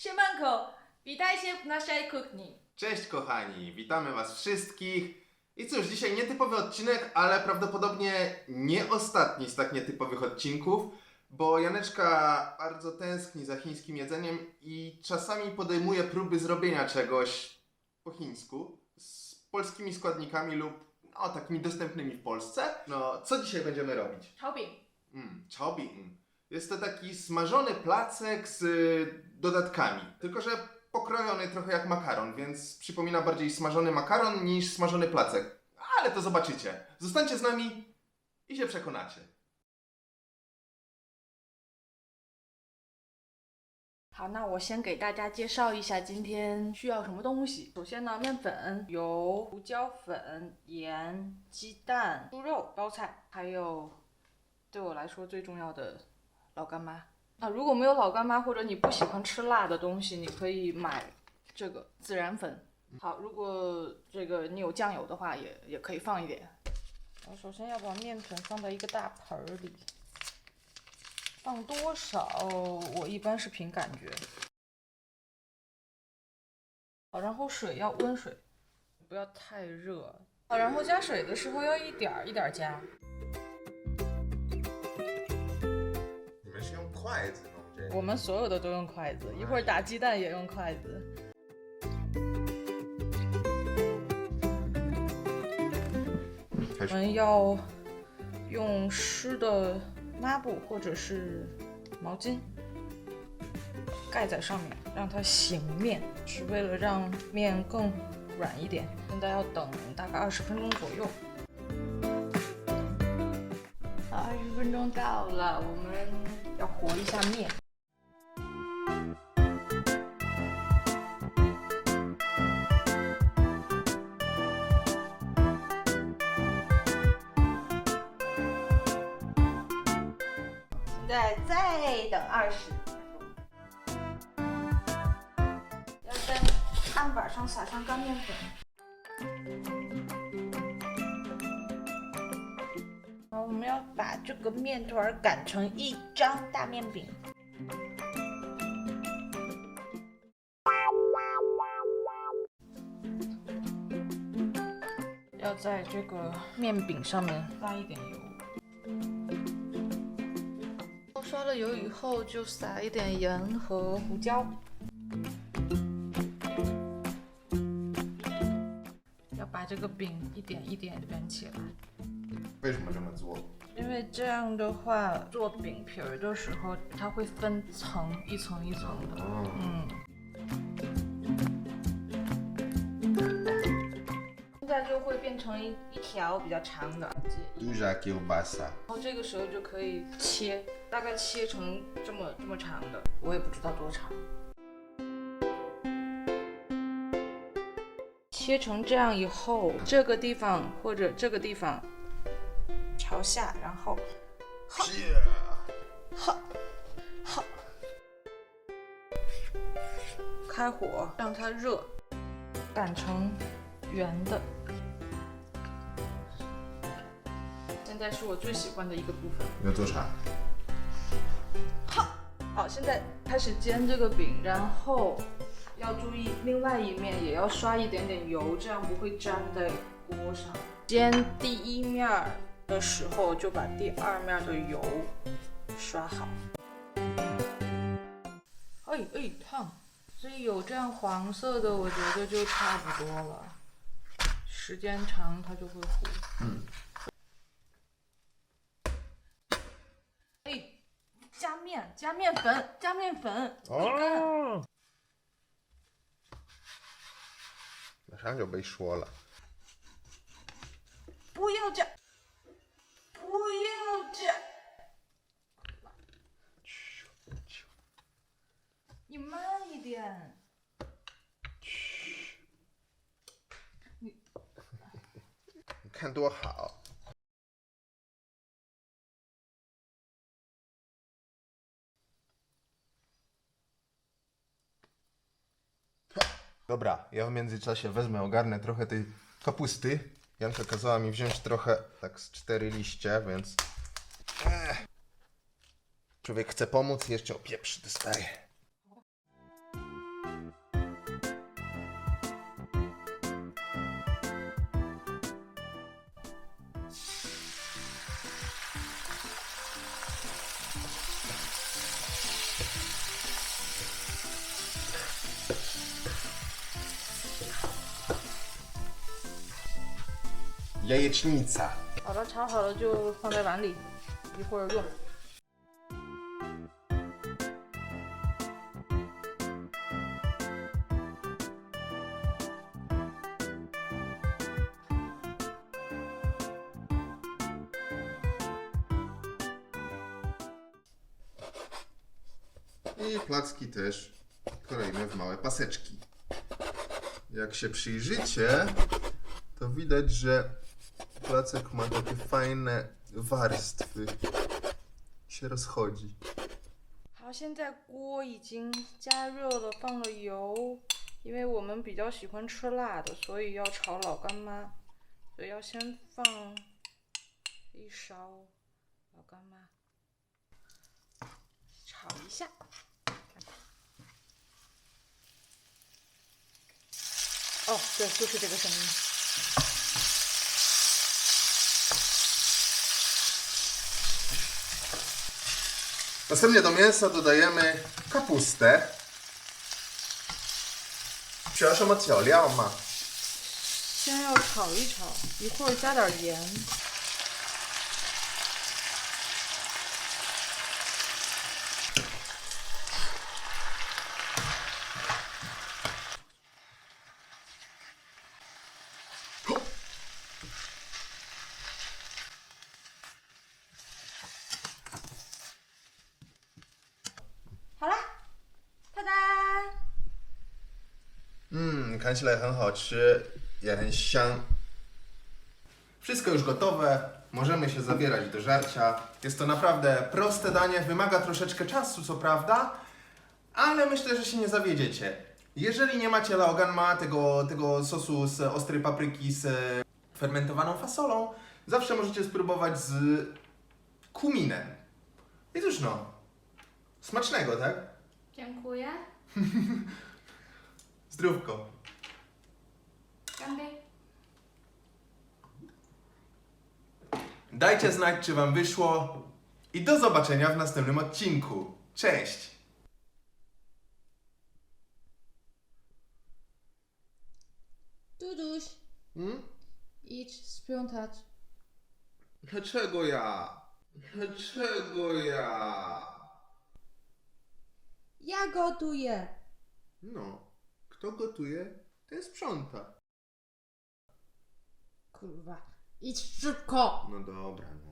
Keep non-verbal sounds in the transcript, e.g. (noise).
Siemanko, witajcie w naszej kuchni. Cześć kochani, witamy was wszystkich. I cóż, dzisiaj nietypowy odcinek, ale prawdopodobnie nie ostatni z tak nietypowych odcinków, bo Janeczka bardzo tęskni za chińskim jedzeniem i czasami podejmuje próby zrobienia czegoś po chińsku z polskimi składnikami lub no, takimi dostępnymi w Polsce. No, co dzisiaj będziemy robić? Chaobing. Mm, chaobing. Jest to taki smażony placek z y, dodatkami, tylko że pokrojony trochę jak makaron, więc przypomina bardziej smażony makaron niż smażony placek. Ale to zobaczycie. Zostańcie z nami i się przekonacie. 好，那我先给大家介绍一下今天需要什么东西。首先呢，面粉、油、胡椒粉、盐、鸡蛋、猪肉、包菜，还有对我来说最重要的 老干妈。啊，如果没有老干妈或者你不喜欢吃辣的东西，你可以买这个孜然粉。好，如果这个你有酱油的话，也也可以放一点。我首先要把面粉放在一个大盆儿里。放多少？我一般是凭感觉。好，然后水要温水，不要太热。好，然后加水的时候要一点儿一点儿加。筷子弄这我们所有的都用筷子，一会儿打鸡蛋也用筷子。我们要用湿的抹布或者是毛巾盖在上面，让它醒面，是为了让面更软一点。现在要等大概二十分钟左右。分钟到了，我们要和一下面。现在再等二十分钟，要在案板上撒上干面粉。们要把这个面团儿擀成一张大面饼。要在这个面饼上面撒一点油。刷了油以后，就撒一点盐和胡椒。要把这个饼一点一点卷起来，为什么这么做？因为这样的话，做饼皮儿的时候，它会分层，一层一层的。哦，嗯。现在就会变成一一条比较长的。然后这个时候就可以切，大概切成这么这么长的，我也不知道多长。切成这样以后，这个地方或者这个地方朝下，然后哈哈，开火让它热，擀成圆的。现在是我最喜欢的一个部分。你要做啥？好，现在开始煎这个饼，然后要注意另外一面也要刷一点点油，这样不会粘在锅上。煎第一面儿的时候就把第二面的油刷好。哎哎，烫！所以有这样黄色的，我觉得就差不多了。时间长它就会糊。嗯。哎，加面，加面粉，加面粉。哦，马上就被说了。不要加，不要加，你慢一点。你看多好。Dobra, ja w międzyczasie wezmę, ogarnę trochę tej kapusty. Janka kazała mi wziąć trochę, tak z cztery liście, więc... Ech. Człowiek chce pomóc jeszcze opieprzy dostaje. jajecznica. 好了，炒好了就放在碗里，一会儿用。 I placki też kroimy w małe paseczki. Jak się przyjrzycie, to widać, że placek ma takie fajne warstwy. Się rozchodzi. 好，现在锅已经加热了，放了油，因为我们比较喜欢吃辣的，所以要炒老干妈，所以要先放一勺老干妈，炒一下。哦，对，就是这个声音。 Następnie do mięsa dodajemy kapustę. Przepraszam, o co ma? 先要炒一炒，一会儿加点盐。 看起来很好吃，也很香. Wszystko już gotowe, możemy się zabierać do żarcia. Jest to naprawdę proste danie, wymaga troszeczkę czasu, co prawda, ale myślę, że się nie zawiedziecie. Jeżeli nie macie laoganma, tego, tego sosu z ostrej papryki z e, fermentowaną fasolą, zawsze możecie spróbować z kuminem. I cóż no, smacznego, tak? Dziękuję. (laughs) Zdrówko. Dajcie znać, czy Wam wyszło i do zobaczenia w następnym odcinku. Cześć! Duduś, Hmm? idź sprzątać. Dlaczego ja? Dlaczego ja? Ja gotuję. No, kto gotuje, ten sprząta. Kurwa, idź szybko. No dobra, no.